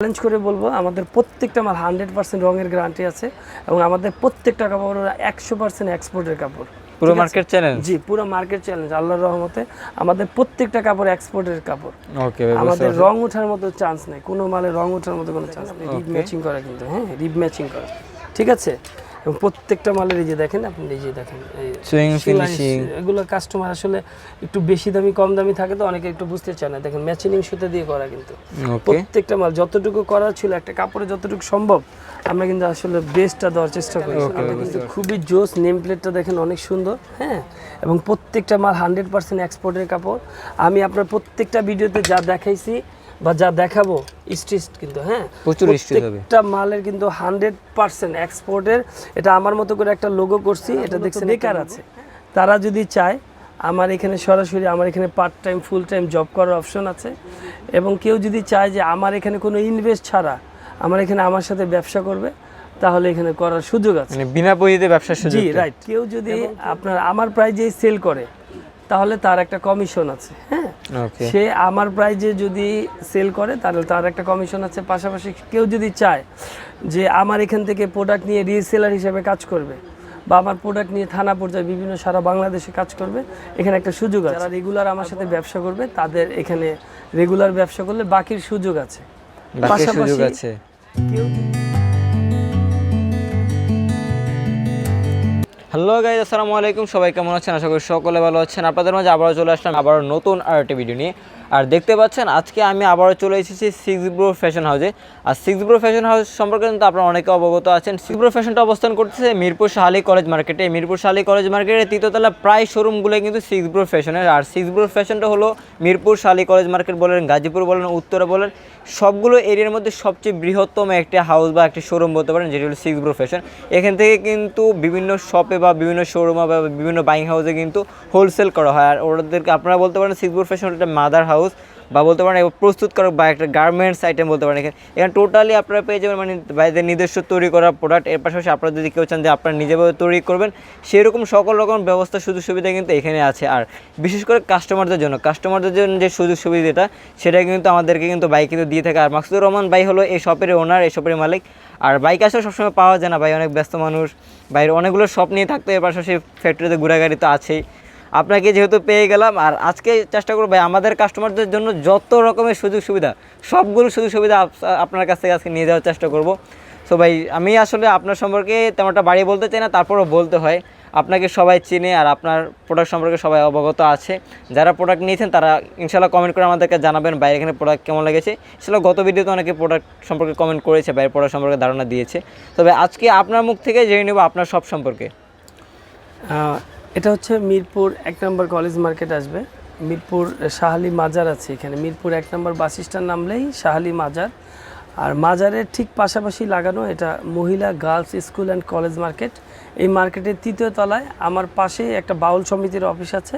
Challenge করে বলব আমাদের প্রত্যেকটা মাল হান্ড্রেড পার্সেন্ট রঙের গ্যারান্টি আছে এবং আমাদের প্রত্যেকটা কাপড় একশো পার্সেন্ট এক্সপোর্টের কাপড়। পুরো মার্কেট চ্যালেঞ্জ জি পুরো মার্কেট চ্যালেঞ্জ আল্লাহর রহমতে আমাদের প্রত্যেকটা কাপড় এক্সপোর্টের কাপড়। ওকে আমাদের রং ওঠার মতো চান্স নেই কোনো মালে রং ওঠার মতো কোনো চান্স নেই রিব ম্যাচিং করা কিন্তু হ্যাঁ রিব ম্যাচিং করা। ঠিক আছে? এবং প্রত্যেকটা মালের এই যে দেখেন আপনি এই যে দেখেন এগুলো কাস্টমার আসলে একটু বেশি দামি কম দামি থাকে তো অনেকে একটু বুঝতে চায় না। দেখেন ম্যাচিং সুতে দিয়ে করা কিন্তু। প্রত্যেকটা মাল যতটুকু করা ছিল একটা কাপড়ে যতটুকু সম্ভব আমরা কিন্তু আসলে বেস্টটা দেওয়ার চেষ্টা করি। কিন্তু খুবই জোস নেম প্লেটটা দেখেন অনেক সুন্দর হ্যাঁ? এবং প্রত্যেকটা মাল হান্ড্রেড পার্সেন্ট এক্সপোর্টের কাপড়। আমি আপনার প্রত্যেকটা ভিডিওতে যা দেখাইছি বা যা দেখাবো স্টিচ কিন্তু হ্যাঁ? প্রচুর হবে। প্রত্যেকটা মালের কিন্তু হান্ড্রেড পার্সেন্ট এক্সপোর্টের এটা আমার মতো করে একটা লোগো করছি এটা দেখছেন বেকার আছে। তারা যদি চায় আমার এখানে সরাসরি আমার এখানে part time full time job করার অপশন আছে। এবং কেউ যদি চায় যে আমার এখানে কোনো ইনভেস্ট ছাড়া আমার এখানে আমার সাথে ব্যবসা করবে তাহলে এখানে করার সুযোগ আছে। মানে বিনা পুঁজিতে ব্যবসার সুযোগ জি রাইট কেউ যদি আপনার আমার প্রাইজে সেল করে তাহলে তার একটা কমিশন আছে হ্যাঁ? সে আমার প্রাইজে যদি সেল করে তাহলে তার একটা কমিশন আছে। পাশাপাশি কেউ যদি চায় যে আমার এখান থেকে প্রোডাক্ট নিয়ে রিসেলার হিসেবে কাজ করবে বা আমার প্রোডাক্ট নিয়ে থানা পর্যায়ে বিভিন্ন সারা বাংলাদেশে কাজ করবে এখানে একটা সুযোগ আছে। যারা রেগুলার আমার সাথে ব্যবসা করবে তাদের এখানে রেগুলার ব্যবসা করলে বাকির সুযোগ আছে। পাশাপাশি আছে। কেউ হ্যালো গাইজ, আসসালামু আলাইকুম। সবাই কেমন আছেন? আশা করি সকলে ভালো আছেন। আপনাদের মাঝে আবারও চলে আসলাম আবার নতুন আর একটি ভিডিও নিয়ে। আর দেখতে পাচ্ছেন, আজকে আমি আবারও চলে এসেছি সিক্স ব্রো ফ্যাশন হাউসে আর সিক্স ব্রো ফ্যাশন হাউস সম্পর্কে কিন্তু আপনারা অনেকে অবগত আছেন। সিক্স ব্রো ফ্যাশনটা অবস্থান করতেছে মিরপুর শাহালি কলেজ মার্কেটে। মিরপুর শাহালি কলেজ মার্কেটের তৃতীয়তলা প্রায় শোরুমগুলো কিন্তু সিক্স ব্রো ফ্যাশনের আর সিক্স ব্রো ফ্যাশনটা হলো মিরপুর শাহালি কলেজ মার্কেট বলেন, গাজীপুর বলেন, উত্তরা বলেন, সবগুলো এরিয়ার মধ্যে সবচেয়ে বৃহত্তম একটা হাউস বা একটি শোরুম বলতে পারেন, যেটি হলো সিক্স ব্রো ফ্যাশন এখান থেকে কিন্তু বিভিন্ন শপে বা বিভিন্ন শোরুমে বা বিভিন্ন বাইং হাউসে কিন্তু হোলসেল করা হয়। আর ওদেরকে আপনারা বলতে পারেন সিক্স ব্রো ফ্যাশন একটা মাদার হাউস বা বলতে পারেন প্রস্তুতকারক বা একটা গার্মেন্টস আইটেম বলতে পারেন। এখানে এখানে টোটালি আপনারা পেয়ে যাবেন মানে বাইরের নিজস্ব তৈরি করা প্রোডাক্টের পাশাপাশি আপনারা যদি কেউ চান যে আপনারা নিজেভাবে তৈরি করবেন, সেরকম সকল রকম ব্যবস্থা, সুযোগ সুবিধা কিন্তু এখানে আছে। আর বিশেষ করে কাস্টমারদের জন্য কাস্টমারদের জন্য যে সুযোগ সুবিধাটা, সেটা কিন্তু আমাদেরকে কিন্তু বাইক কিন্তু দিয়ে থাকে। আর মাকসুদুর রহমান ভাই হলো এই শপের ওনার এই শপের মালিক। আর বাইক আসলে সবসময় পাওয়া যায় না। ভাই অনেক ব্যস্ত মানুষ বাইরে অনেকগুলো শপ নিয়ে থাকতো। এর পাশাপাশি ফ্যাক্টরিতে ঘোরাগাড়ি তো আছেই। আপনাকে যেহেতু পেয়ে গেলাম, আর আজকে চেষ্টা করব ভাই, আমাদের কাস্টমারদের জন্য যত রকমের সুযোগ সুবিধা, সবগুলো সুযোগ সুবিধা আপনার কাছ থেকে আজকে নিয়ে যাওয়ার চেষ্টা করব। সো ভাই, আমি আসলে আপনার সম্পর্কে তেমনটা বাড়িয়ে বলতে চাই না, তারপরও বলতে হয়, আপনাকে সবাই চিনে আর আপনার প্রোডাক্ট সম্পর্কে সবাই অবগত আছে। যারা প্রোডাক্ট নিয়েছেন, তারা ইনশাল্লাহ কমেন্ট করে আমাদেরকে জানাবেন বাইরে এখানে প্রোডাক্ট কেমন লেগেছে। ইনশাল্লাহ গত ভিডিওতে অনেকে প্রোডাক্ট সম্পর্কে কমেন্ট করেছে বাইরের প্রোডাক্ট সম্পর্কে ধারণা দিয়েছে। তবে আজকে আপনার মুখ থেকে জেনে নেব আপনার সব সম্পর্কে। এটা হচ্ছে মিরপুর এক নম্বর কলেজ মার্কেট আসবে। মিরপুর, শাহালি মাজার আছে এখানে। মিরপুর এক নম্বর বাস স্ট্যান্ড নামলেই শাহালি মাজার। আর মাজারের ঠিক পাশাপাশি লাগানো এটা মহিলা girls school and college market. এই মার্কেটের তৃতীয় তলায় আমার পাশেই একটা বাউল সমিতির অফিস আছে।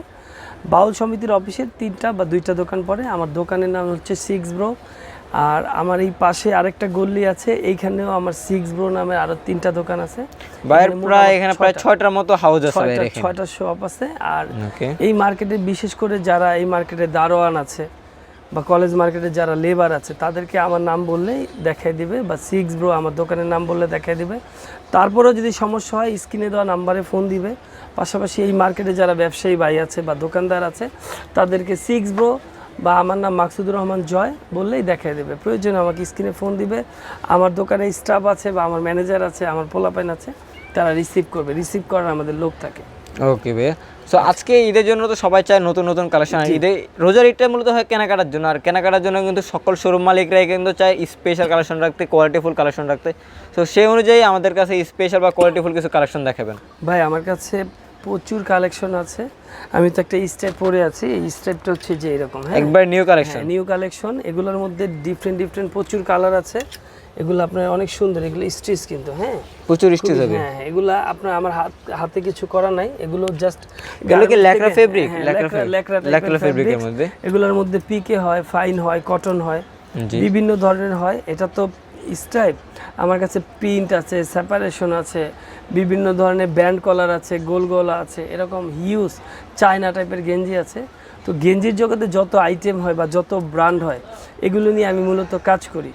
বাউল সমিতির অফিসের তিনটা বা দুইটা দোকান পড়ে। আমার দোকানের নাম হচ্ছে সিক্স ব্রো। আর আমার এই পাশে আরেকটা গল্লি আছে এইখানেও আমার সিক্স ব্রো নামে আরও তিনটা দোকান আছে। এখানে প্রায় এখানে প্রায় ছয়টা- ছয়টার মতো হাউস আছে ছয়টা বাইরে ছয়টা শপ আছে আর এই মার্কেটে বিশেষ করে যারা এই মার্কেটে দারোয়ান আছে বা কলেজ মার্কেটে যারা লেবার আছে তাদেরকে আমার নাম বললেই দেখাই দিবে বা সিক্স ব্রো আমার দোকানের নাম বললে দেখাই দিবে। তারপরেও যদি সমস্যা হয় স্ক্রিনে দেওয়া নাম্বারে ফোন দিবে। পাশাপাশি এই মার্কেটে যারা ব্যবসায়ী ভাই আছে বা দোকানদার আছে তাদেরকে সিক্স ব্রো বা আমার নাম মাকসুদুর রহমান জয় বললেই দেখাই দেবে। প্রয়োজন আমাকে স্ক্রিনে ফোন দিবে। আমার দোকানে স্টাফ আছে বা আমার ম্যানেজার আছে আমার পোলাপাইন আছে তারা রিসিভ করবে। রিসিভ করার আমাদের লোক থাকে। ওকে ভাইয়া। সো আজকে ঈদের জন্য তো সবাই চায় নতুন নতুন কালেকশন ঈদে রোজার ঈদটা মূলত হয় কেনাকাটার জন্য। আর কেনাকাটার জন্য কিন্তু সকল শোরুম মালিকরাই কিন্তু চায় স্পেশাল কালেকশন রাখতে কোয়ালিটিফুল কালেকশন রাখতে। তো সেই অনুযায়ী আমাদের কাছে স্পেশাল বা কোয়ালিটিফুল কিছু কালেকশন দেখাবেন। ভাই আমার কাছে প্রচুর কালেকশন আছে। আমি তো একটা স্টেপ পরে আছি এই স্টেপটা হচ্ছে যে এরকম হ্যাঁ? একবার নিউ কালেকশন নিউ কালেকশন এগুলোর মধ্যে ডিফারেন্ট ডিফারেন্ট প্রচুর কালার আছে। এগুলো আপনার অনেক সুন্দর এগুলো স্টিচ কিন্তু হ্যাঁ? প্রচুর স্টিচ হবে। হ্যাঁ এগুলা আপনার আমার হাত হাতে কিছু করা নাই। এগুলো জাস্ট এগুলো কি Lycra fabric? Lycra fabric? Lycra Lycra fabric এর ফেব্রিক মধ্যে? এগুলোর মধ্যে পিকে হয় ফাইন হয় কটন হয়। বিভিন্ন ধরনের হয়। এটা তো স্টাইপ আমার কাছে প্রিন্ট আছে সেপারেশন আছে বিভিন্ন ধরনের ব্যান্ড কলার আছে গোল গলা আছে এরকম হিউজ চায়না টাইপের গেঞ্জি আছে। তো গেঞ্জির জগতে যত আইটেম হয় বা যত ব্র্যান্ড হয় এগুলো নিয়ে আমি মূলত কাজ করি।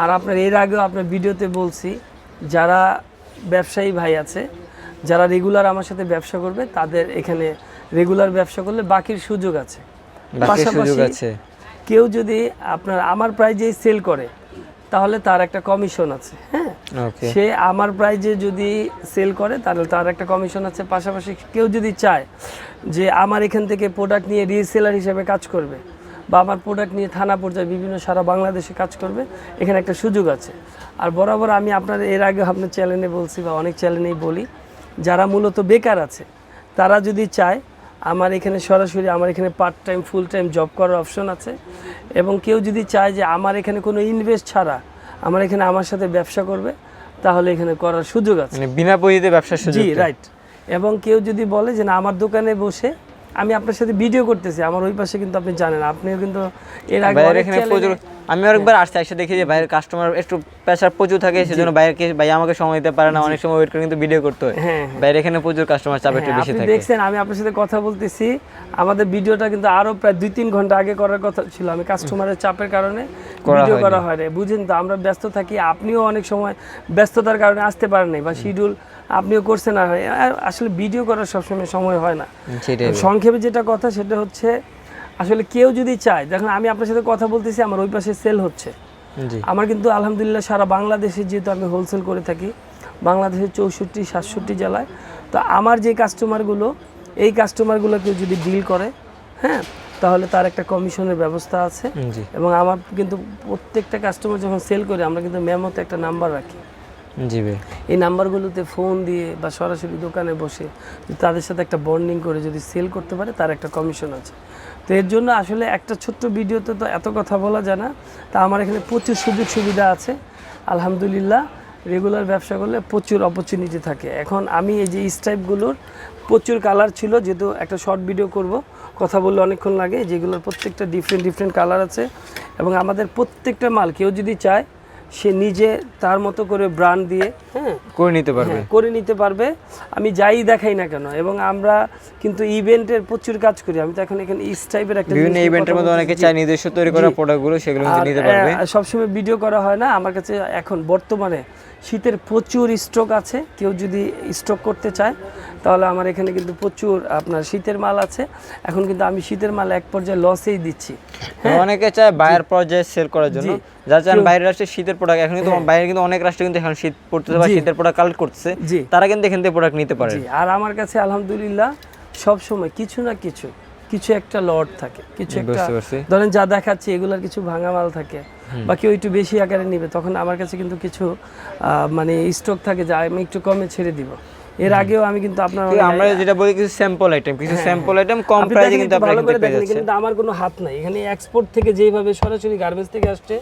আর আপনার এর আগেও আপনার ভিডিওতে বলছি যারা ব্যবসায়ী ভাই আছে যারা রেগুলার আমার সাথে ব্যবসা করবে তাদের এখানে রেগুলার ব্যবসা করলে বাকির সুযোগ আছে। পাশাপাশি কেউ যদি আপনার আমার প্রায় প্রাইজেই সেল করে তাহলে তার একটা কমিশন আছে হ্যাঁ? সে আমার প্রাইজে যদি সেল করে তাহলে তার একটা কমিশন আছে। পাশাপাশি কেউ যদি চায় যে আমার এখান থেকে প্রোডাক্ট নিয়ে রিসেলার হিসেবে কাজ করবে বা আমার প্রোডাক্ট নিয়ে থানা পর্যায়ে বিভিন্ন সারা বাংলাদেশে কাজ করবে এখানে একটা সুযোগ আছে। আর বরাবর আমি আপনার এর আগে আপনার চ্যানেলে বলছি বা অনেক চ্যানেলেই বলি যারা মূলত বেকার আছে তারা যদি চায় আমার এখানে সরাসরি আমার এখানে part time full time job করার অপশন আছে। এবং কেউ যদি চায় যে আমার এখানে কোনো ইনভেস্ট ছাড়া আমার এখানে আমার সাথে ব্যবসা করবে তাহলে এখানে করার সুযোগ আছে। মানে বিনা পুঁজিতে ব্যবসার সুযোগ জি রাইট এবং কেউ যদি বলে যে না আমার দোকানে বসে আমি আপনার সাথে ভিডিও করতেছি আমার ওই পাশে কিন্তু আপনি জানেন আপনিও কিন্তু এর আগে এখানে প্রচুর আমি আরেকবার আসতে এসে দেখি যে বাইরের কাস্টমার একটু প্রেশার প্রচুর থাকে সেজন্য বাইরে ভাই আমাকে সময় দিতে পারে না অনেক সময় ওয়েট করে কিন্তু ভিডিও করতে হয়। হ্যাঁ বাইরে এখানে প্রচুর কাস্টমার চাপ একটু হ্যাঁ, বেশি থাকে। দেখছেন আমি আপনার সাথে কথা বলতেছি আমাদের ভিডিওটা কিন্তু আরও প্রায় দুই তিন ঘণ্টা আগে করার কথা ছিল আমি কাস্টমারের চাপের কারণে ভিডিও করা হয় না বুঝেন তো আমরা ব্যস্ত থাকি আপনিও অনেক সময় ব্যস্ততার কারণে আসতে পারেন নাই বা শিডিউল আপনিও করছেন আর আসলে ভিডিও করার সবসময় সময় হয় না। সংক্ষেপে যেটা কথা সেটা হচ্ছে আসলে কেউ যদি চায় দেখুন আমি আপনার সাথে কথা বলতেছি আমার ওই পাশে সেল হচ্ছে। আমার কিন্তু আলহামদুলিল্লাহ সারা বাংলাদেশে যেহেতু আমি হোলসেল করে থাকি বাংলাদেশের চৌষট্টি সাতষট্টি জেলায় তো আমার যে কাস্টমারগুলো এই কাস্টমারগুলো কেউ যদি ডিল করে হ্যাঁ তাহলে তার একটা কমিশনের ব্যবস্থা আছে। এবং আমার কিন্তু প্রত্যেকটা কাস্টমার যখন সেল করে আমরা কিন্তু মেমোতে একটা নাম্বার রাখি। জি ভাই। এই নাম্বারগুলোতে ফোন দিয়ে বা সরাসরি দোকানে বসে তাদের সাথে একটা বন্ডিং করে যদি সেল করতে পারে, তার একটা কমিশন আছে। তো এর জন্য আসলে একটা ছোট্ট ভিডিওতে তো এত কথা বলা যায় না, তা আমার এখানে প্রচুর সুযোগ সুবিধা আছে। আলহামদুলিল্লাহ রেগুলার ব্যবসা করলে প্রচুর অপরচুনিটি থাকে। এখন আমি এই যে স্টাইপগুলোর প্রচুর কালার ছিল, যেহেতু একটা শর্ট ভিডিও করব, কথা বললে অনেকক্ষণ লাগে, যেগুলোর প্রত্যেকটা ডিফারেন্ট ডিফারেন্ট কালার আছে। এবং আমাদের প্রত্যেকটা মাল কেউ যদি চায় সে নিজে তার মতো করে ব্রান্ড দিয়ে হ্যাঁ করে নিতে পারবে। হ্যাঁ, করে নিতে পারবে। আমি যাই দেখাই না কেন এবং আমরা কিন্তু ইভেন্টের প্রচুর কাজ করি। আমি তো এখন এখানে ইস টাইপের একটা বিভিন্ন ইভেন্টের মধ্যে অনেকে চাই নিজস্ব তৈরি করা প্রোডাক্টগুলো সেগুলো নিতে পারবে। সবসময় ভিডিও করা হয় না। আমার কাছে এখন বর্তমানে শীতের প্রচুর স্টক আছে। কেউ যদি স্টক করতে চায় তাহলে আমার এখানে কিন্তু প্রচুর আপনার শীতের মাল আছে। এখন কিন্তু আমি শীতের মাল এক পর্যায়ে লসেই দিচ্ছি। অনেকে চায় বাইরের পর্যায়ে সেল করার জন্য। যারা চান বাইরের রাষ্ট্রে শীতের প্রোডাক্ট এখন কিন্তু বাইরে কিন্তু অনেক রাষ্ট্রে কিন্তু এখন শীত পড়তেছে বা শীতের প্রোডাক্ট কালেক্ট করতেছে। তারা কিন্তু এখান থেকে প্রোডাক্ট নিতে পারে। আর আমার কাছে আলহামদুলিল্লাহ সব সময় কিছু না কিছু কিছু একটা লট থাকে কিছু একটা ধরেন যা দেখাচ্ছি এগুলার কিছু ভাঙা মাল থাকে বা কেউ একটু বেশি আকারে নিবে তখন আমার কাছে কিন্তু কিছু আহ, মানে স্টক থাকে যা আমি একটু কমে ছেড়ে দিব। এর আগেও আমি কিন্তু আপনার আমরা যেটা বলি কিছু স্যাম্পল আইটেম কিছু স্যাম্পল আইটেম কম হ্যাঁ, প্রাইসে কিন্তু আপনারা ভালো করে কিন্তু দেখেন কিন্তু আমার কোনো হাত নাই। এখানে এক্সপোর্ট থেকে যেভাবে সরাসরি গার্মেন্টস থেকে আসছে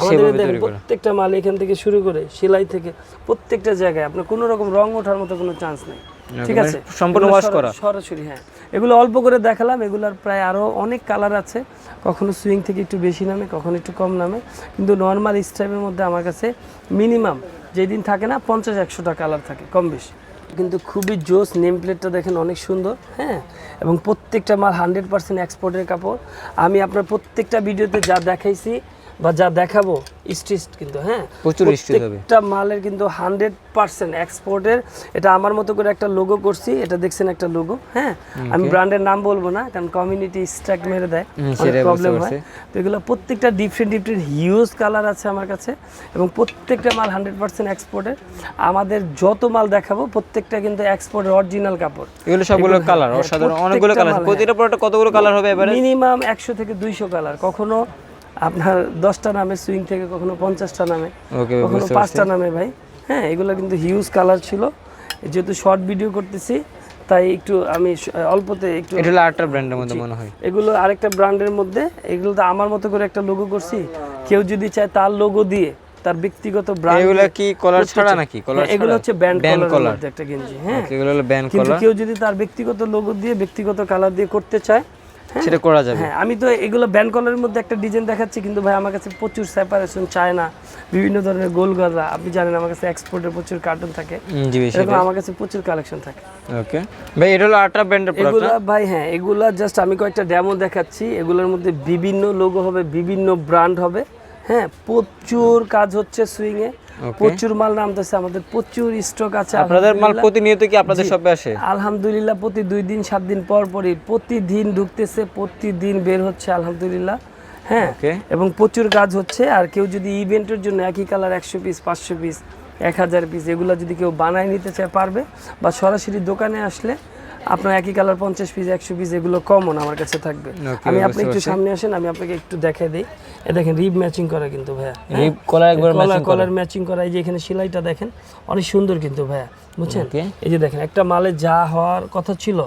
আমাদের। প্রত্যেকটা মাল এখান থেকে শুরু করে সেলাই থেকে প্রত্যেকটা জায়গায় আপনার কোনো রকম রং ওঠার মতো কোনো চান্স নেই। ঠিক মানে আছে? সম্পূর্ণ সরা- করা। সরাসরি হ্যাঁ। এগুলো অল্প করে দেখালাম এগুলোর প্রায় আরও অনেক কালার আছে। কখনো সুইং থেকে একটু বেশি নামে কখনো একটু কম নামে। কিন্তু নর্মাল স্টাইপের মধ্যে আমার কাছে মিনিমাম যেদিন থাকে না পঞ্চাশ একশোটা কালার থাকে কম বেশি। কিন্তু খুবই জোস নেম প্লেটটা দেখেন অনেক সুন্দর হ্যাঁ? এবং প্রত্যেকটা মাল হান্ড্রেড পার্সেন্ট এক্সপোর্টের কাপড়। আমি আপনার প্রত্যেকটা ভিডিওতে যা দেখাইছি বা যা দেখাবো স্টিচ কিন্তু হ্যাঁ? প্রচুর। প্রত্যেকটা মালের কিন্তু হান্ড্রেড পার্সেন্ট এক্সপোর্টের এটা আমার মতো করে একটা লোগো করছি এটা দেখছেন একটা লোগো হ্যাঁ? আমি ব্র্যান্ডের নাম বলব না কারণ কমিউনিটি স্ট্রাইক মেরে দেয় প্রবলেম হয়। তো এগুলো প্রত্যেকটা ডিফারেন্ট ডিফারেন্ট হিউজ কালার আছে আমার কাছে এবং প্রত্যেকটা মাল হান্ড্রেড পার্সেন্ট এক্সপোর্টের আমাদের যত মাল দেখাবো প্রত্যেকটা কিন্তু এক্সপোর্টের অরিজিনাল কাপড়। এগুলো সবগুলো কালার হ্যাঁ, অসাধারণ। অনেকগুলো কালার মাল, প্রতিটা প্রোডাক্ট কতগুলো কালার হবে এবারে? মিনিমাম একশো থেকে দুইশো কালার কখনো আপনার দশটা নামে সুইং থেকে কখনো পঞ্চাশটা নামে কখনো পাঁচটা নামে ভাই। হ্যাঁ এগুলো কিন্তু হিউজ কালার ছিল। যেহেতু শর্ট ভিডিও করতেছি তাই একটু আমি অল্পতে একটু এটা আরেকটা ব্র্যান্ডের মধ্যে মনে হয়। এগুলো আরেকটা ব্র্যান্ডের মধ্যে এগুলো তো আমার মতো করে একটা লোগো করছি। কেউ যদি চায় তার লোগো দিয়ে তার ব্যক্তিগত ব্র্যান্ড এগুলো কি কলার ছাড়া নাকি? কলার এগুলো হচ্ছে ব্যান্ড কলার কলার একটা গেঞ্জি হ্যাঁ। এগুলো হলো ব্যান্ড কিন্তু কেউ যদি তার ব্যক্তিগত লোগো দিয়ে ব্যক্তিগত কালার দিয়ে করতে চায় সেটা করা যাবে। হ্যাঁ আমি তো এগুলো ব্যান্ড কলারের মধ্যে একটা ডিজাইন দেখাচ্ছি কিন্তু ভাই আমার কাছে প্রচুর সেপারেশন চায় না বিভিন্ন ধরনের গোল গলা আপনি জানেন আমার কাছে এক্সপোর্টের প্রচুর কার্টুন থাকে। জি এরকম আমার কাছে প্রচুর কালেকশন থাকে। ওকে। ভাই এটা হলো আটা ব্র্যান্ডের প্রোডাক্ট এগুলা ভাই হ্যাঁ এগুলা জাস্ট আমি কয়েকটা ডেমো দেখাচ্ছি। এগুলোর মধ্যে বিভিন্ন লোগো হবে বিভিন্ন ব্র্যান্ড হবে। হ্যাঁ প্রচুর কাজ হচ্ছে সুইং এ প্রচুর মাল নামতেছে আমাদের প্রচুর স্টক আছে আপনাদের মাল প্রতিনিয়ত কি আপনাদের শপে আসে? আলহামদুলিল্লাহ প্রতি দুই দিন সাত দিন পর পরই প্রতিদিন ঢুকতেছে প্রতিদিন বের হচ্ছে আলহামদুলিল্লাহ। হ্যাঁ এবং প্রচুর কাজ হচ্ছে আর কেউ যদি ইভেন্টের জন্য একই কালার একশো পিস পাঁচশো পিস এক হাজার পিস এগুলো যদি কেউ বানায় নিতে চায় পারবে বা সরাসরি দোকানে আসলে আপনার একই কালার পঞ্চাশ পিস একশো পিস এগুলো কমন আমার কাছে থাকবে। আমি আপনি একটু সামনে আসেন আমি আপনাকে একটু দেখাই দিই। এ দেখেন রিব ম্যাচিং করা কিন্তু ভাইয়া রিপ কলার একবার ম্যাচিং করা। কলার ম্যাচিং করা এই যে এখানে সেলাইটা দেখেন অনেক সুন্দর কিন্তু ভাইয়া বুঝছেন? এই যে দেখেন একটা মালে যা হওয়ার কথা ছিল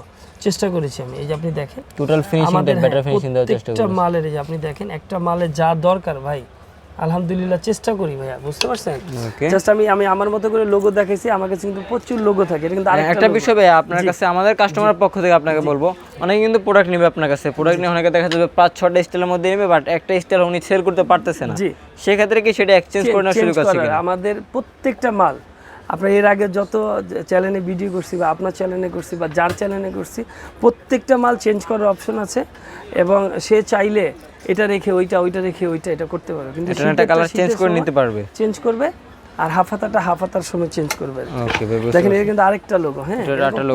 চেষ্টা করেছি আমি এই যে আপনি দেখেন। টোটাল আমাদের বেটার হ্যাঁ, ফিনিশিং দেওয়ার চেষ্টা প্রত্যেকটা করি মালের এই যে আপনি দেখেন একটা মালে যা দরকার ভাই আলহামদুলিল্লাহ চেষ্টা করি ভাইয়া বুঝতে পারছেন? জাস্ট আমি আমি আমার মতো করে লোগো দেখাইছি আমার কাছে কিন্তু প্রচুর লোগো থাকে এটা কিন্তু আরেকটা একটা বিষয় ভাইয়া আপনার কাছে আমাদের কাস্টমার পক্ষ থেকে আপনাকে বলব অনেকে কিন্তু প্রোডাক্ট নেবে আপনার কাছে প্রোডাক্ট নিয়ে অনেকে দেখা যাবে পাঁচ ছটা স্টাইলের মধ্যে নেবে বাট একটা স্টাইল উনি সেল করতে পারতেছে না। সেক্ষেত্রে কি সেটা এক্সচেঞ্জ করে নেওয়ার চেঞ্জ সুযোগ আছে আমাদের প্রত্যেকটা মাল আপনার এর আগে যত চ্যানেলে ভিডিও করছি বা আপনার চ্যানেলে করছি বা যার চ্যানেলে করছি প্রত্যেকটা মাল চেঞ্জ করার অপশন আছে এবং সে চাইলে এটা রেখে ওইটা ওইটা রেখে ওইটা এটা করতে পারবে। কিন্তু এটা কালার চেঞ্জ করে নিতে পারবে। চেঞ্জ করবে আর হাফাতাটা হাফাতার সময় চেঞ্জ করবে। দেখেন এটা কিন্তু আরেকটা লোগো হ্যাঁ?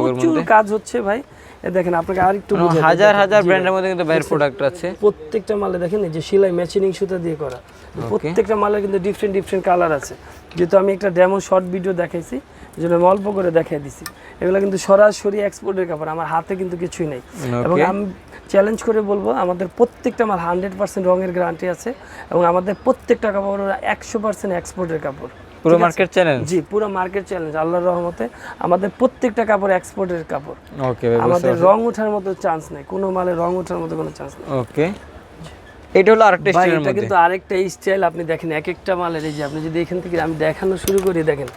প্রচুর কাজ হচ্ছে ভাই। দেখেন আপনাকে আরেকটু। বুঝাই দিই, হাজার হাজার ব্র্যান্ডের মধ্যে কিন্তু বাইরের প্রোডাক্ট আছে। প্রত্যেকটা মালে দেখেন এই যে সেলাই ম্যাচিনিং সুতা দিয়ে করা। প্রত্যেকটা মালের কিন্তু ডিফারেন্ট ডিফারেন্ট কালার আছে। যেহেতু আমি একটা ডেমো শর্ট ভিডিও দেখাইছি জন্য আমি অল্প করে দেখাই দিছি। এগুলো কিন্তু সরাসরি এক্সপোর্টের কাপড় আমার হাতে কিন্তু কিছুই নেই। এবং আমি চ্যালেঞ্জ করে বলব আমাদের প্রত্যেকটা মাল হান্ড্রেড পার্সেন্ট রঙের গ্যারান্টি আছে এবং আমাদের প্রত্যেকটা কাপড় একশো পার্সেন্ট এক্সপোর্টের কাপড়। পুরো মার্কেট চ্যালেঞ্জ জি পুরো মার্কেট চ্যালেঞ্জ আল্লাহর রহমতে। আমাদের প্রত্যেকটা কাপড় এক্সপোর্টের কাপড়। ওকে আমাদের রং ওঠার মতো চান্স নেই কোনো মালে রং ওঠার মতো কোনো চান্স নেই। ওকে এটা হলো আরেকটা স্টাইলের মধ্যে। কিন্তু আরেকটা স্টাইল আপনি দেখেন এক একটা মালের এই যে আপনি যদি এখান থেকে আমি দেখানো শুরু করি দেখেন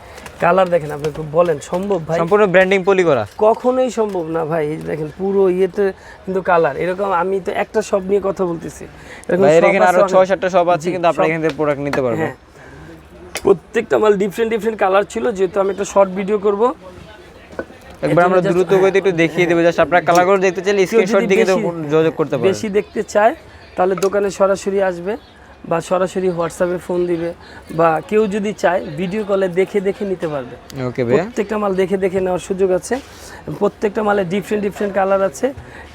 কালার দেখেন আপনি বলেন সম্ভব ভাই? সম্পূর্ণ ব্র্যান্ডিং পলি করা। কখনোই সম্ভব না ভাই এই দেখেন পুরো ইয়েতে কিন্তু কালার। এরকম আমি তো একটা সব নিয়ে কথা বলতেছি। এখানে আরও অনেক। ছয় সাতটা শপ আছে কিন্তু আপনি এখান থেকে প্রোডাক্ট নিতে পারবেন। হ্যাঁ। প্রত্যেকটা মাল ডিফারেন্ট ডিফারেন্ট কালার ছিল যেহেতু আমি একটা শর্ট ভিডিও করব। একবার আমরা দ্রুত গতিতে একটু দেখিয়ে দেবো জাস্ট আপনারা কালারগুলো দেখতে চাইলে স্ক্রিনশট দিয়ে যোগাযোগ করতে পারবেন। বেশি দেখতে চায় তাহলে দোকানে সরাসরি আসবে বা সরাসরি হোয়াটসঅ্যাপে ফোন দিবে বা কেউ যদি চায় ভিডিও কলে দেখে দেখে নিতে পারবে। ওকে প্রত্যেকটা মাল দেখে দেখে নেওয়ার সুযোগ আছে। প্রত্যেকটা মালে ডিফারেন্ট ডিফারেন্ট কালার আছে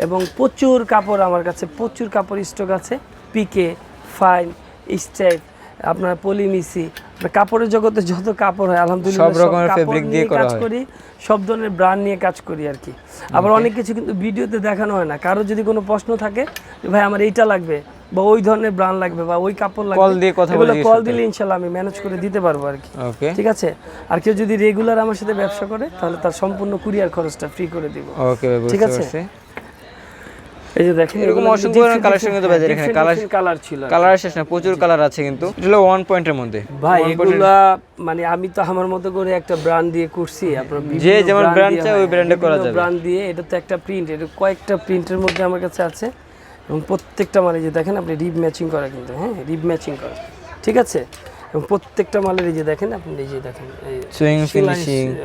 এবং প্রচুর কাপড় আমার কাছে প্রচুর কাপড় স্টক আছে। পিকে ফাইন স্টেপ আপনার পলিমিসি আপনার কাপড়ের জগতে যত কাপড় হয় আলহামদুলিল্লাহ সব রকমের fabric দিয়ে কাজ করি সব ধরনের ব্র্যান্ড নিয়ে কাজ করি আর কি। আবার অনেক কিছু কিন্তু ভিডিওতে দেখানো হয় না। কারও যদি কোনো প্রশ্ন থাকে ভাই আমার এইটা লাগবে বা ওই ধরনের ব্র্যান্ড লাগবে বা ওই কাপড় লাগবে Call দিয়ে কথা বলে কল দিলে ইনশাল্লাহ আমি ম্যানেজ করে দিতে পারব আর কি। ওকে ঠিক আছে? আর কেউ যদি রেগুলার আমার সাথে ব্যবসা করে তাহলে তার সম্পূর্ণ কুরিয়ার খরচটা ফ্রি করে দিব। ওকে ঠিক আছে? পারছি এই যে দেখেন এরকম অসংখ্য ধরনের কিন্তু বাজারে এখানে colour- কালার ছিল কালার শেষ না প্রচুর কালার আছে কিন্তু। এটা ওয়ান পয়েন্টের মধ্যে। ভাই এগুলা মানে আমি তো আমার মতো করে একটা ব্র্যান্ড দিয়ে করছি আপনার যে যেমন ওই brand করা যাবে। ব্র্যান্ড দিয়ে এটা তো একটা প্রিন্ট এটা কয়েকটা প্রিন্টের মধ্যে আমার কাছে আছে। এবং প্রত্যেকটা মালে যে দেখেন আপনি রিব ম্যাচিং করা কিন্তু হ্যাঁ রিব ম্যাচিং করা। ঠিক আছে? এবং প্রত্যেকটা মালের এই যে দেখেন আপনি এই যে দেখেন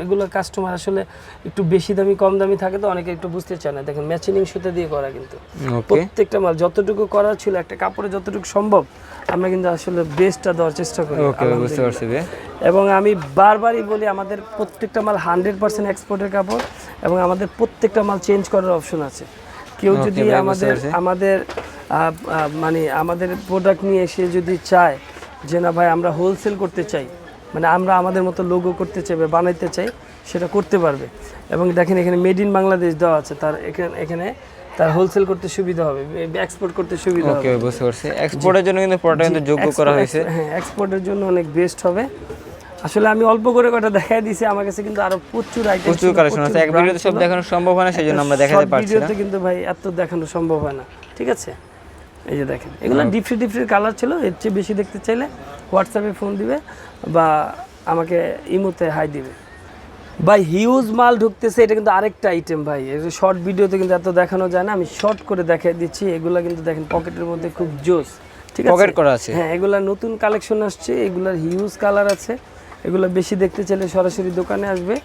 এগুলো কাস্টমার আসলে একটু বেশি দামি কম দামি থাকে তো অনেকে একটু বুঝতে চায় না। দেখেন ম্যাচিং সুতা দিয়ে করা কিন্তু। প্রত্যেকটা মাল যতটুকু করা ছিল একটা কাপড়ে যতটুকু সম্ভব আমরা কিন্তু আসলে বেস্টটা দেওয়ার চেষ্টা করি বুঝতে পারছি এবং আমি বারবারই বলি আমাদের প্রত্যেকটা মাল হান্ড্রেড পার্সেন্ট এক্সপোর্টের কাপড় এবং আমাদের প্রত্যেকটা মাল চেঞ্জ করার অপশন আছে। কেউ যদি আমাদের আমাদের মানে আমাদের প্রোডাক্ট নিয়ে এসে যদি চায় যে না ভাই আমরা হোলসেল করতে চাই। মানে আমরা আমাদের মতো লোগো করতে চাই বা বানাইতে চাই সেটা করতে পারবে। এবং দেখেন এখানে মেড ইন বাংলাদেশ দেওয়া আছে তার এখানে এখানে তার হোলসেল করতে সুবিধা হবে এক্সপোর্ট করতে সুবিধা হবে। ভাই বুঝতে পারছি। এক্সপোর্টের জন্য কিন্তু প্রোডাক্ট কিন্তু যোগ্য করা হয়েছে। হ্যাঁ এক্সপোর্টের জন্য অনেক বেস্ট হবে। আসলে আমি অল্প করে কটা দেখাই দিছি আমার কাছে কিন্তু আরও প্রচুর আইটেম প্রচুর কালেকশন আছে। এক ভিডিওতে সব দেখানো সম্ভব হয় না সেই জন্য আমরা দেখাতে পারছি না। ভিডিওতে কিন্তু ভাই এত দেখানো সম্ভব হয় না। ঠিক আছে? এই যে দেখেন এগুলো ডিফারেন্ট ডিফারেন্ট কালার ছিল এর চেয়ে বেশি দেখতে চাইলে হোয়াটসঅ্যাপে ফোন দিবে বা আমাকে ইমোতে হাই দিবে। ভাই হিউজ মাল ঢুকতেছে এটা কিন্তু আরেকটা আইটেম ভাই। শর্ট ভিডিওতে কিন্তু এত দেখানো যায় না আমি শর্ট করে দেখাই দিচ্ছি এগুলা কিন্তু দেখেন পকেটের মধ্যে খুব জোস ঠিক আছে? পকেট করা আছে। হ্যাঁ এগুলা নতুন কালেকশন আসছে এগুলার হিউজ কালার আছে এগুলো বেশি দেখতে চাইলে সরাসরি দোকানে আসবে।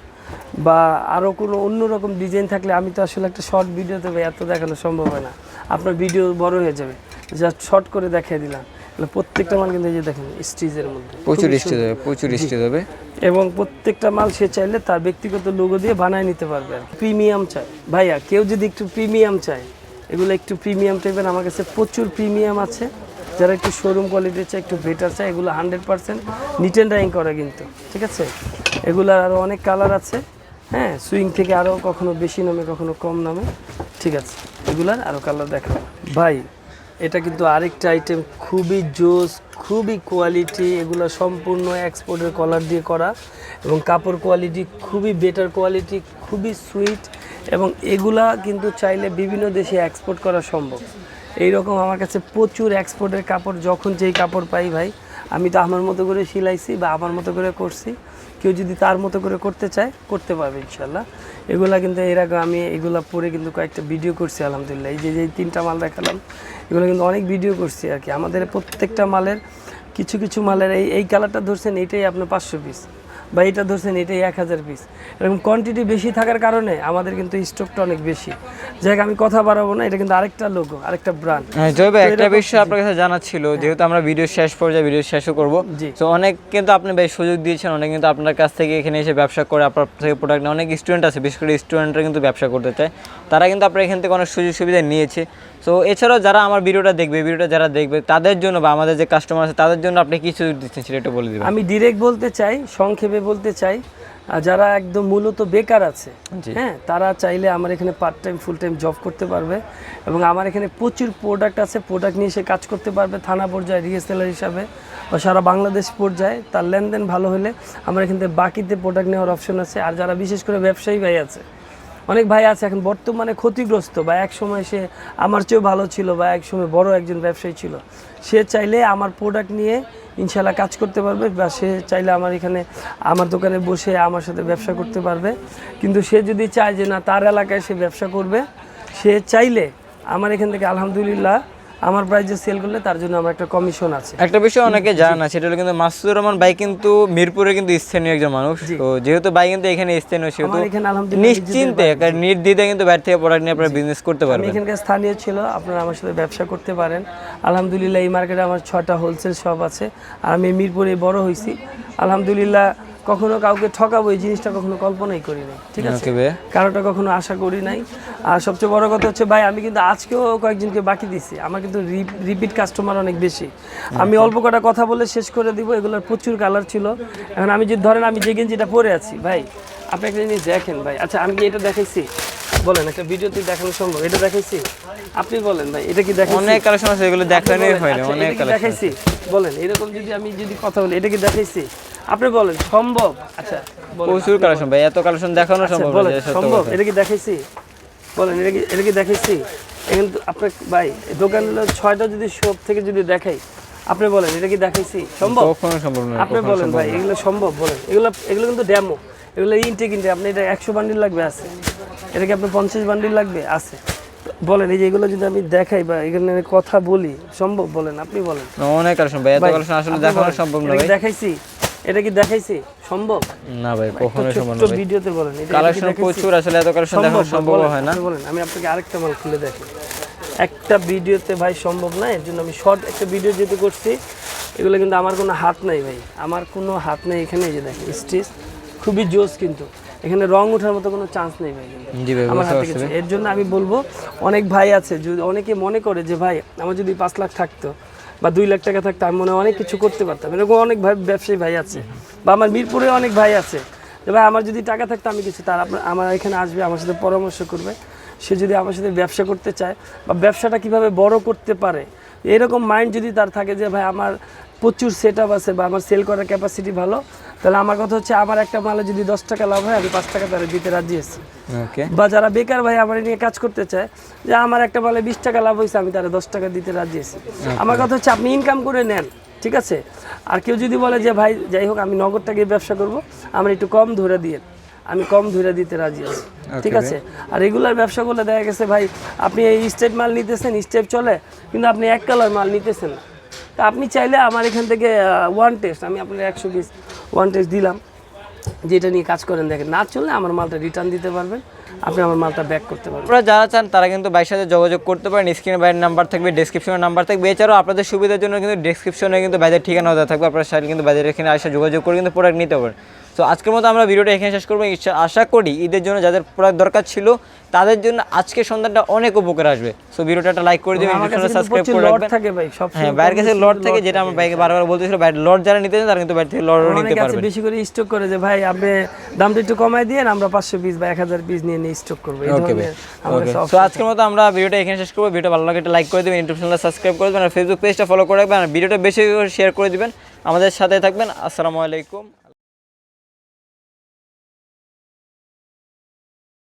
বা আরও কোনো অন্যরকম ডিজাইন থাকলে আমি তো আসলে একটা শর্ট ভিডিওতে ভাই এত দেখানো সম্ভব হয় না। আপনার ভিডিও বড় হয়ে যাবে। জাস্ট শর্ট করে দেখিয়ে দিলাম। প্রত্যেকটা মাল কিন্তু এই যে দেখেন স্টিজের মধ্যে। প্রচুর স্টেজ হবে প্রচুর স্টেজ হবে। এবং প্রত্যেকটা মাল সে চাইলে তার ব্যক্তিগত লোগো দিয়ে বানায় নিতে পারবে আর প্রিমিয়াম চাই। ভাইয়া কেউ যদি একটু প্রিমিয়াম চায় এগুলো একটু প্রিমিয়াম টাইপের আমার কাছে প্রচুর প্রিমিয়াম আছে। যারা একটু শোরুম কোয়ালিটি চায় একটু বেটার চায়, এগুলো hundred percent knit and dyeing করে কিন্তু, ঠিক আছে? এগুলার আরও অনেক কালার আছে হ্যাঁ? সুইং থেকে আরও কখনো বেশি নামে, কখনো কম নামে, ঠিক আছে? এগুলার আরও কালার দেখা। ভাই, এটা কিন্তু আরেকটা আইটেম খুবই জোস, খুবই কোয়ালিটি এগুলো সম্পূর্ণ এক্সপোর্টের কলার দিয়ে করা এবং কাপড় কোয়ালিটি খুবই বেটার কোয়ালিটি খুবই সুইট এবং এগুলা কিন্তু চাইলে বিভিন্ন দেশে এক্সপোর্ট করা সম্ভব। এইরকম আমার কাছে প্রচুর এক্সপোর্টের কাপড়, যখন যেই কাপড় পাই ভাই, আমি তো আমার মতো করে সিলাইছি বা আমার মতো করে করছি। কেউ যদি তার মতো করে করতে চায়, করতে পারবে ইনশাল্লাহ এগুলা কিন্তু এর আগে আমি এগুলা পরে কিন্তু কয়েকটা ভিডিও করছি, আলহামদুলিল্লাহ। এই যে যে তিনটা মাল দেখালাম, এগুলো কিন্তু অনেক ভিডিও করছি আর কি। আমাদের প্রত্যেকটা মালের, কিছু কিছু মালের এই এই কালারটা ধরছেন এইটাই আপনার পাঁচশো পিস বা এটা ধরছেন এটাই এক হাজার পিস এরকম কোয়ান্টিটি বেশি থাকার কারণে আমাদের কিন্তু স্টকটা অনেক বেশি। যাই আমি কথা বাড়াবো না এটা কিন্তু আরেকটা লোগো আরেকটা ব্র্যান্ড হ্যাঁ জয়বে তো একটা বিষয় আপনার কাছে জানা ছিল যেহেতু আমরা ভিডিও শেষ পর্যায়ে ভিডিও শেষও করব। তো অনেক কিন্তু আপনি বেশ সুযোগ দিয়েছেন অনেক কিন্তু আপনার কাছ থেকে এখানে এসে ব্যবসা করে আপনার থেকে প্রোডাক্ট অনেক স্টুডেন্ট আছে বিশেষ করে স্টুডেন্টরা কিন্তু ব্যবসা করতে চায়। তারা কিন্তু আপনার এখান থেকে অনেক সুযোগ সুবিধা নিয়েছে। তো এছাড়াও যারা আমার ভিডিওটা দেখবে ভিডিওটা যারা দেখবে তাদের জন্য বা আমাদের যে কাস্টমার আছে তাদের জন্য আপনি কিছু দিচ্ছেন সেটা একটু বলে দিবেন। আমি ডিরেক্ট বলতে চাই সংক্ষেপে বলতে চাই যারা একদম মূলত বেকার আছে হ্যাঁ তারা চাইলে আমার এখানে part time full time job করতে পারবে এবং আমার এখানে প্রচুর প্রোডাক্ট আছে প্রোডাক্ট নিয়ে সে কাজ করতে পারবে থানা পর্যায়ে রিএসএলার হিসাবে বা সারা বাংলাদেশ পর্যায়ে তার লেনদেন ভালো হলে আমার এখান থেকে বাকিতে প্রোডাক্ট নেওয়ার অপশন আছে। আর যারা বিশেষ করে ব্যবসায়ী ভাই আছে অনেক ভাই আছে এখন বর্তমানে ক্ষতিগ্রস্ত বা এক সময় সে আমার চেয়েও ভালো ছিল বা এক সময় বড় একজন ব্যবসায়ী ছিল। সে চাইলে আমার প্রোডাক্ট নিয়ে ইনশাল্লাহ কাজ করতে পারবে বা সে চাইলে আমার এখানে আমার দোকানে বসে আমার সাথে ব্যবসা করতে পারবে। কিন্তু সে যদি চায় যে না, তার এলাকায় সে ব্যবসা করবে, সে চাইলে আমার এখান থেকে আলহামদুলিল্লাহ আমার প্রাইজে সেল করলে তার জন্য আমার একটা কমিশন আছে। একটা বিষয় অনেকে জানে না সেটা হলো কিন্তু মাসুদুর রহমান ভাই কিন্তু মিরপুরে কিন্তু স্থানীয় একজন মানুষ। তো যেহেতু ভাই কিন্তু এখানে স্থানীয় সেহেতু আমার এখানে আলহামদুলিল্লাহ নিশ্চিন্তে নির্দ্বিধে কিন্তু বাইরে থেকে প্রোডাক্ট নিয়ে আপনারা বিজনেস করতে পারবেন। এখানকার স্থানীয় ছিল আপনারা আমার সাথে ব্যবসা করতে পারেন। আলহামদুলিল্লাহ এই মার্কেটে আমার ছটা হোলসেল শপ আছে। আর আমি মিরপুরে বড় হয়েছি আলহামদুলিল্লাহ কখনো কাউকে ঠকাবো এই জিনিসটা কখনো কল্পনাই করি নাই ঠিক আছে? কারোটা কখনো আশা করি নাই। আর সবচেয়ে বড় কথা হচ্ছে ভাই আমি কিন্তু আজকেও কয়েকজনকে বাকি দিছি। আমার কিন্তু রিপিট কাস্টমার অনেক বেশি। আমি অল্প কটা কথা বলে শেষ করে দিব এগুলোর প্রচুর কালার ছিল। এখন আমি যদি ধরেন আমি যে গেঞ্জিটা পরে আছি ভাই আপনি একটা জিনিস দেখেন ভাই। আচ্ছা আমি কি এটা দেখাইছি? বলেন একটা ভিডিওতে দেখানো সম্ভব। এটা দেখাইছি? আপনি বলেন ভাই এটা কি দেখাইছি? অনেক কালেকশন আছে এগুলো দেখানোই হয় না আচ্ছা, অনেক কালেকশন দেখাইছি? বলেন এরকম যদি আমি যদি কথা বলি এটা কি দেখাইছি? আপনি বলেন সম্ভব? আচ্ছা প্রচুর কালেকশন ভাই এত কালেকশন দেখানো আচ্ছা, সম্ভব সম্ভব? এটা কি দেখাইছি? বলেন এটা কি এটা কি দেখাইছি? এখন তো আপনার ভাই দোকান ছয়টা যদি শপ থেকে যদি দেখাই আপনি বলেন এটা কি দেখাইছি? সম্ভব? কখনো সম্ভব না আপনি বলেন ভাই এগুলো সম্ভব বলেন। এগুলো এগুলো কিন্তু ডেমো এগুলো ইনটেক ইনটেক আপনি এটা একশো বান্ডিল লাগবে আছে। এটা কি আপনার পঞ্চাশ বান্ডিল লাগবে? আছে। বলেন এই যে এগুলো যদি আমি দেখাই বা এখানে কথা বলি সম্ভব? বলেন আপনি বলেন। অনেক কালেকশন ভাই এত কালেকশন আসলে দেখানো সম্ভব না ভাই। দেখাইছি? এটা কি দেখাইছি? সম্ভব? না ভাই কখনোই সম্ভব না ভিডিওতে বলেন কালেকশন প্রচুর আসলে এত কালেকশন দেখানো সম্ভব হয় না। বলেন আমি আপনাকে আরেকটা মাল খুলে দেখি। একটা ভিডিওতে ভাই সম্ভব না এর জন্য আমি শর্ট একটা ভিডিও যেহেতু করছি এগুলো কিন্তু আমার কোনো হাত নাই ভাই। আমার কোনো হাত নেই এখানে এই যে দেখেন স্টিচ খুবই জোস কিন্তু। এখানে রং ওঠার মতো কোনো চান্স নেই ভাই। আমার হাতে কিছু এর জন্য আমি বলব অনেক ভাই আছে যদি অনেকে মনে করে যে ভাই আমার যদি পাঁচ লাখ থাকতো বা দুই লাখ টাকা থাকতো, আমি মনে হয় অনেক কিছু করতে পারতাম। এরকম অনেক ভাই ব্যবসায়ী ভাই আছে, বা আমার মিরপুরে অনেক ভাই আছে, যে ভাই আমার যদি টাকা থাকতো আমি কিছু, তার আপনার আমার এখানে আসবে, আমার সাথে পরামর্শ করবে। সে যদি আমার সাথে ব্যবসা করতে চায়, বা ব্যবসাটা কীভাবে বড় করতে পারে, এরকম মাইন্ড যদি তার থাকে যে ভাই আমার প্রচুর সেট আছে বা আমার সেল করার ক্যাপাসিটি ভালো তাহলে আমার কথা হচ্ছে আমার একটা মালে যদি দশ টাকা লাভ হয় আমি পাঁচ টাকা তারা দিতে রাজি আছি। বা যারা বেকার ভাই আমার নিয়ে কাজ করতে চায় যে আমার একটা মালে বিশ টাকা লাভ হয়েছে আমি তারা দশ টাকা দিতে রাজি আছি। আমার কথা হচ্ছে আপনি ইনকাম করে নেন ঠিক আছে? আর কেউ যদি বলে যে ভাই যাই হোক আমি নগদ টাকা ব্যবসা করব আমার একটু কম ধরে দিয়ে আমি কম ধরে দিতে রাজি আছি। ঠিক আছে? আর রেগুলার ব্যবসা করলে দেখা গেছে ভাই আপনি এই স্টেপ মাল নিতেছেন স্টেপ চলে কিন্তু আপনি এক কালার মাল নিতেছেন না। তা আপনি চাইলে আমার এখান থেকে ওয়ান টেস্ট আমি আপনার একশো পিস ওয়ান টেস্ট দিলাম, যেটা নিয়ে কাজ করেন দেখেন। না চললে আমার মালটা রিটার্ন দিতে পারবেন, আপনি আমার মালটা ব্যাক করতে পারবেন। আপনারা যারা চান, তারা কিন্তু বাইর সাথে যোগাযোগ করতে পারেন স্ক্রিনে বাইরের নাম্বার থাকবে ডিসক্রিপশনের নাম্বার থাকবে। এছাড়াও আপনাদের সুবিধার জন্য কিন্তু ডিসক্রিপশনে কিন্তু বাইরের ঠিকানা দেওয়া থাকবে, আপনারা চাইলে কিন্তু বাইরের এখানে আসে যোগাযোগ করে কিন্তু প্রোডাক্ট নিতে পারেন। তো আজকের মতো আমরা ভিডিওটা এখানে শেষ করব। আশা করি ঈদের জন্য যাদের প্রোডাক্ট দরকার ছিল তাদের জন্য আজকে সন্ধ্যাটা অনেক উপকার আসবে। সো ভিডিওটা একটা লাইক করে দিবেন সাবস্ক্রাইব করে লট রাখবেন। থাকে ভাই সব হ্যাঁ বাইরের কাছে লট থেকে যেটা আমার বাইকে বারবার বলতেছিল বাইরে লট যারা নিতে চান তারা কিন্তু বাইরে থেকে লটও নিতে পারবেন। বেশি করে স্টক করে যে ভাই আপনি দামটা একটু কমাই দিয়ে আমরা পাঁচশো পিস বা এক হাজার পিস নিয়ে নিয়ে স্টক করব। এই ধরনের আমাদের আজকের মতো আমরা ভিডিওটা এখানে শেষ করব। ভিডিও ভালো লাগে একটা লাইক করে দেবেন ইউটিউব চ্যানেলটা সাবস্ক্রাইব করে দেবেন আর ফেসবুক পেজটা ফলো করে রাখবেন আর ভিডিওটা বেশি করে শেয়ার করে দিবেন। আমাদের সাথে থাকবেন আসসালামু আলাইকুম।